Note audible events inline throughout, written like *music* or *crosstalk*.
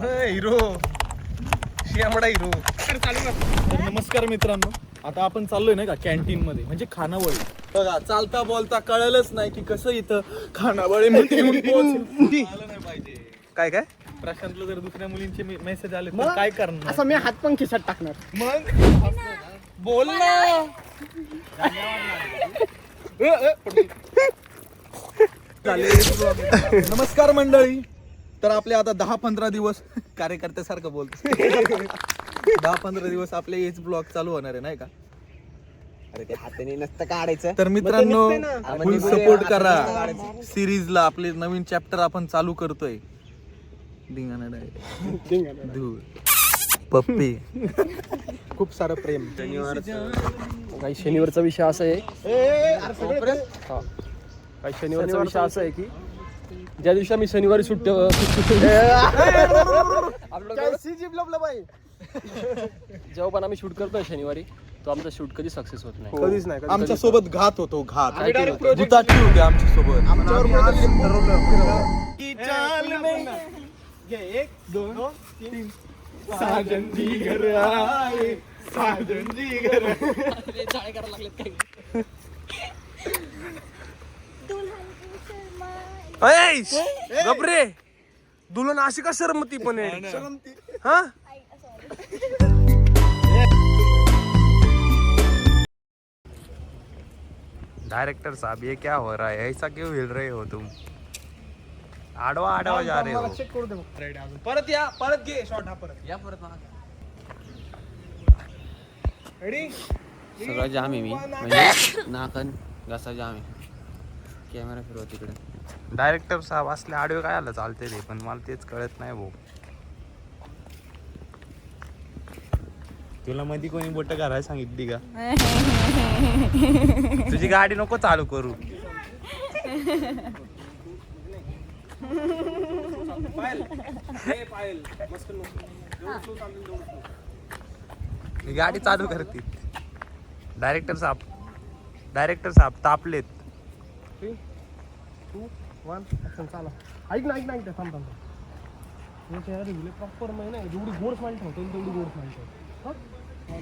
Hero. शियामडा hero. नमस्कार मित्रांनो. आता आपण चाललोय नाही का कॅन्टीन मध्ये म्हणजे खानावळी. बघा चालता बोलता कळलंच नाही की कसं इथं खानावळी मध्ये *laughs* येऊन पोहोचेल. आलं नाही पाहिजे. काय काय? प्रशांतला जर दुसऱ्या मुलींचे मेसेज आले तर काय करणार? असं मी हात पण खिसात टाकणार. मग? बोल ना. *laughs* नमस्कार मंडळी. तर आपले आता दहा पंधरा दिवस *laughs* कार्यकर्त्यासारखं बोलतो *laughs* दहा पंधरा दिवस आपले हेच ब्लॉग चालू होणार आहे नाही का? अरे ते हाताने नसतं काढायचं. तर मित्रांनो ना. फुल सपोर्ट करा. सिरीजला आपले नवीन चॅप्टर आपण चालू करतोय. धिंगाणा डायरेक्ट. धूळ. पप्पी. खूप सारं प्रेम. काही शनिवारचा विषय असा आहे. हा. काही शनिवारचा विषय असा आहे की ज्या दिवशी आम्ही शनिवारी सुट्टी *laughs* जेव्हा पण आम्ही शूट करतोय शनिवारी तो आमचा शूट कधी सक्सेस होत नाही. कधीच नाही आमच्यासोबत घात होतो घात. काय केलं होतं? भुताची होते आमच्यासोबत. *laughs* गबरे दुल्हन अशी का शरमती पण आहे? हा? डायरेक्टर साहब ये क्या हो रहा है? ऐसा क्यों हिल रहे हो तुम? आडवा आडवा जा रहे हो। परत या परत घे. शॉट हा परत. या परत रेडी सगळं जाम आहे मी. म्हणजे नाकन घसा जाम आहे. कॅमेरा फिरवा तिकडे. डायरेक्टर साहब असले आडवे काय आलं चालते रे पण मला तेच कळत नाही भाऊ. तुला मध्ये कोणी बोट करायला सांगितली का? तुझी गाडी नको चालू करू. गाडी चालू करते. डायरेक्टर साहेब डायरेक्टर साहेब तापलेत. वन चाला. ऐक ना ऐक ना ऐक ना थांब थांब हे चेहरा रिव्हिल प्रॉपर नाही ना जेवढी गोड स्माइल ठेवतो तेवढी गोड स्माइल ठेव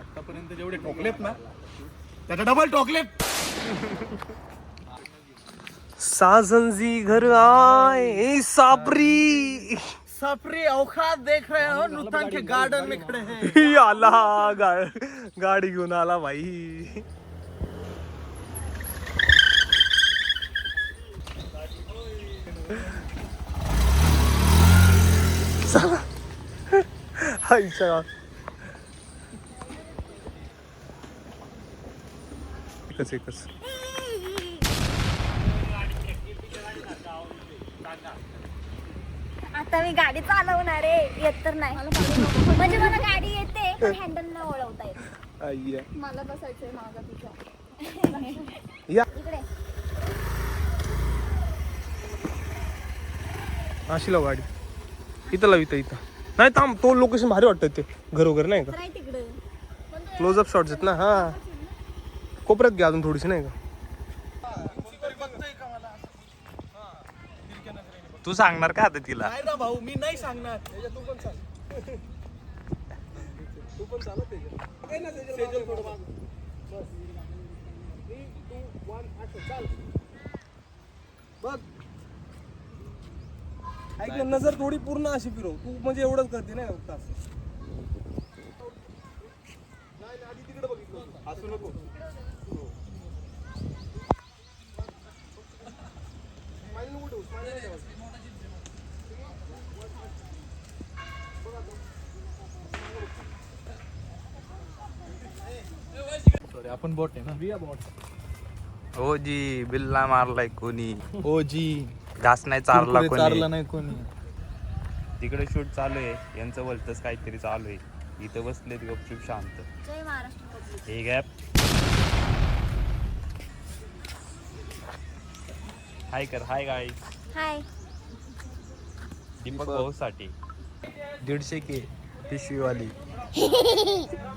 आतापर्यंत जेवढे टोकलेत ना त्याचा डबल टोकलेत साजन जी घर आए सापरी सफरी औकात देख रहे हो नूतन के गार्डन में खड़े हैं। *laughs* आला गा, गाडी घेऊन आला भाई? चला. आईच्या एकच एकच मी गाडी चालवणार आहे. येत तर नाही. म्हणजे मला गाडी येते पण हँडल न वळवता येत आय्या. मला बसायचंय मागं तुझ्या या. इकडे. अशी लाव गाडी. इथं लाव इथं इथं. नाही थांब. तो लोकेशन भारी वाटतं ते. घरोघर नाही का? तिकडे. क्लोजअप शॉट्स आहेत ना? हा. कोपऱ्यात घ्या अजून थोडीशी नाही का? तू सांगणार का आता तिला नाही ना भाऊ मी नाही सांगणार त्याच्या तू पण सांग तू पण ना थोडं मागं. बस. चाल. बघ ऐक ना, नजर थोडी पूर्ण अशी फिरव तू म्हणजे एवढंच करते ना फक्त असं. नाही, नाही, आधी तिकडे बघितलं. हसू नको नाही सॉरी आपण बोट आहे ना? वी बोट हो जी बिल्ला मारलाय कोणी. हो जी घास नाही चारला चारला नाही कोणी. तिकडे शूट चालू आहे. यांचं बोलतच काहीतरी चालू आहे. इथं बसलेत गपचूप शांत. जय महाराष्ट्र. पब्लिक हे गॅप हाय कर हाय गाय हाय. दीपक भाऊ साठी दीडशे के पिशवीवाली. *laughs*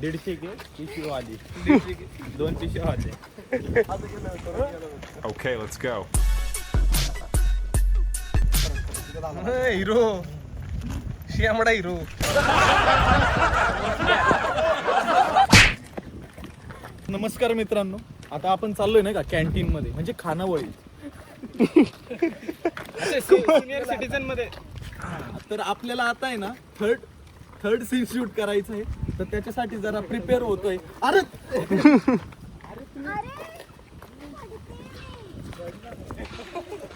दीडशे घे पिशवी वाली. दोन पिशवी वाले. Okay, let's go. हिरो. शियामडा हिरो. नमस्कार मित्रांनो. आता आपण चाललोय ना का कॅन्टीन मध्ये म्हणजे खानावळी. सिनियर सिटीजनमध्ये. तर आपल्याला आता आहे ना थर्ड थर्ड सीन शूट करायचं आहे. तर त्याच्यासाठी जरा प्रिपेअर होतोय. अरे!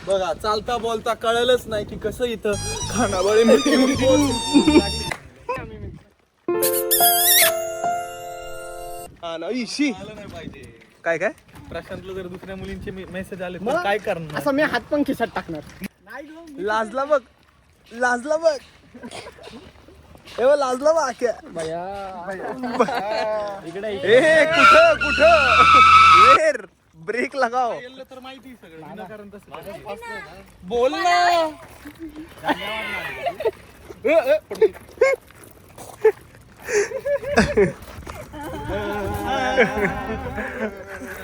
बघा चालता बोलता कळलंच नाही की कसं इथं खानावळी. हा ना इशी. काय काय? प्रशांतला जर दुसऱ्या मुलींचे मेसेज आले तर काय करणार? असं मी हात पण खिशात टाकणार. लाजला बघ. लाजला बघ. ए बघ, लाजला बघ आख्या. इकडे ए कुठं कुठं? वेर ब्रेक लगाव गेलं तर माहिती आहे सगळं विनाकारण तसं बोल ना. *laughs*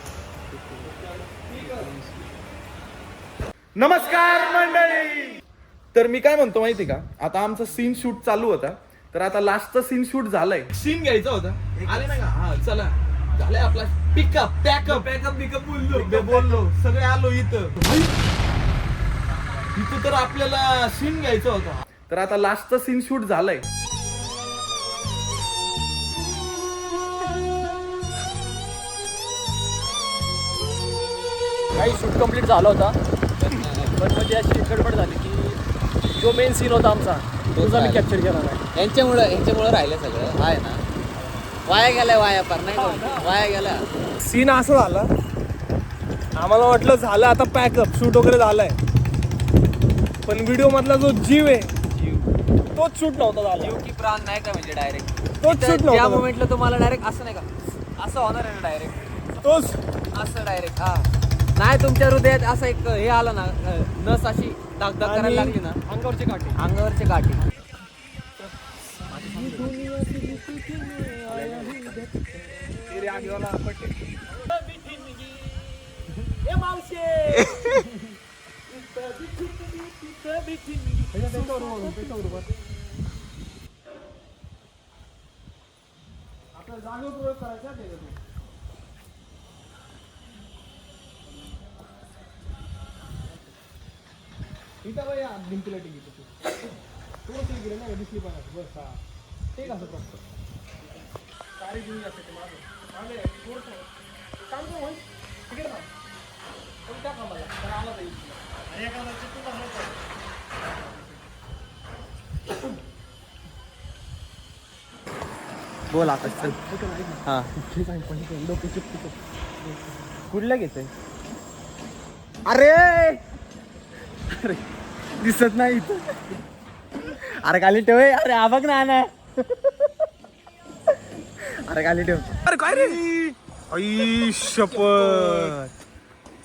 नमस्कार मंडळी! तर मी काय म्हणतो माहिती का? आता आमचा सीन शूट चालू होता. तर आता लास्टचा सीन शूट झालाय. सीन घ्यायचा होता. आले ना का? हा चला. झालाय आपला पिकअप पॅकअप पॅकअप पिकअप बोललो. बोललो. सगळे आलो इथं. इथं तर आपल्याला सीन घ्यायचा होता. तर आता लास्टचा सीन शूट झालाय. काही शूट कंप्लीट झाला होता. पण म्हणजे अशी गडबड झाली की जो मेन सीन होता आमचा तो मी कॅप्चर केला नाही यांच्यामुळं यांच्यामुळं राहिलं सगळं. आहे ना. वाया गेलाय वाया पर नाही का? वाया गेला सीन असं झाला. आम्हाला वाटलं झालं आता पॅकअप शूट वगैरे झालाय. पण व्हिडिओ मधला जो जीव आहे तोच शूट नव्हता झाला. की प्राण नाही का म्हणजे डायरेक्ट तोच शूट त्या नव्हता मोमेंटला तुम्हाला डायरेक्ट असं नाही का? असं होणार आहे ना डायरेक्ट तोच. असं डायरेक्ट हा. नाही तुमच्या हृदयात असं एक हे आलं ना नस अशी दाग दाग करायला लागली ना. अंगावरची काठी. अंगावरचे काठी. इथं बाई भिंतीला टिकी तू. थोडं टिक गेलं ना दिसली पाहिजे बस हा. ते कसं प्रॉपर सारी दुनिया असते मागे. मागे थोडंसं काम कर म्हण तिकडे थांब. पण त्या कामाला. तर. आला जाईल बोल आता. चल हा. कुठल्या घेतोय? अरे! अरे दिसत नाही इथं. अरे खाली ठेव. अरे हा बघ ना अरे खाली ठेव. अरे काय रे? आई शपथ.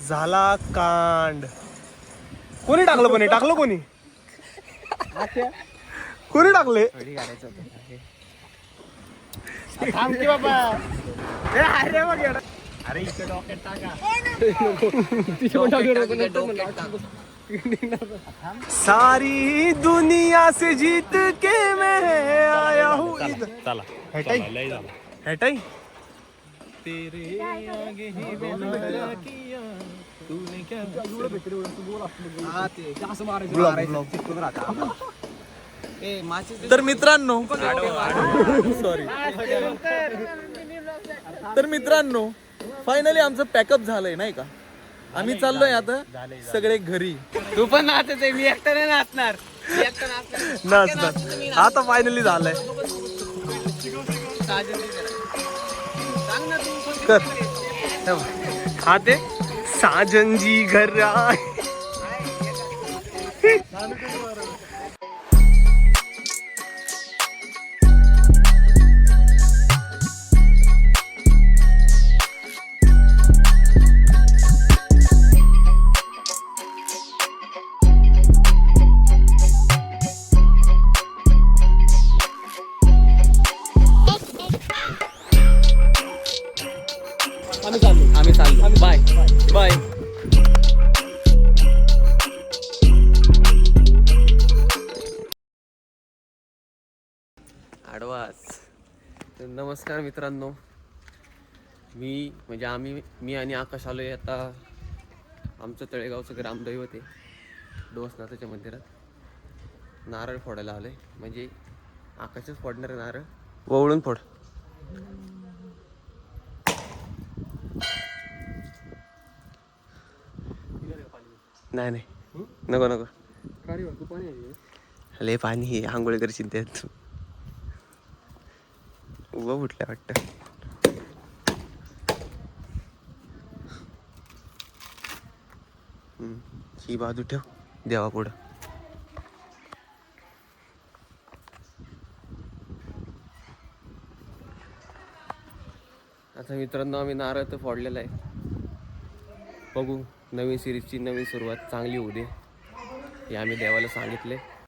झाला कांड. कोणी टाकलं पण हे? टाकलं कोणी? कोणी टाकले? थांब की बाबा. ए, अरे सारी दुनिया से जीत के मैं आया हूँ इधर। चला हेटाई लय झालं. हेटाई ए माचीस तर मित्रांनो सॉरी तर मित्रांनो फायनली आमचं पॅकअप झालंय नाही का? आम्ही चाललोय आता सगळे घरी तू पण नाचत आहे मी एकटा नाही नाचणार मी एकटा नाचणार नाचणार आता फायनली झालंय सांग ना तू कोणती कर. कोणती आहे? हा ते साजनजी घर आए. आम्ही चाललो. आम्ही चाललो. बाय बाय आडवास. तर नमस्कार मित्रांनो. मी म्हणजे आम्ही मी आणि आकाश आलो आहे आता आमचं तळेगावचं ग्रामदैवत आहे. डोसनाथाच्या मंदिरात. नारळ फोडायला आलो आहे म्हणजे आकाशच फोडणार नारळ. वळून फोड. नाही नाही. नको नको. लय पाणी आहे. आंघोळ करशील त्यात उभं उठल्या वाटतं. ही बाजू ठेव. देवा पुढं. आता मित्रांनो आम्ही नारळ तर फोडलेला आहे. बघू. नवीन सिरीजची नवीन सुरुवात चांगली होऊ दे. हे आम्ही देवाला सांगितले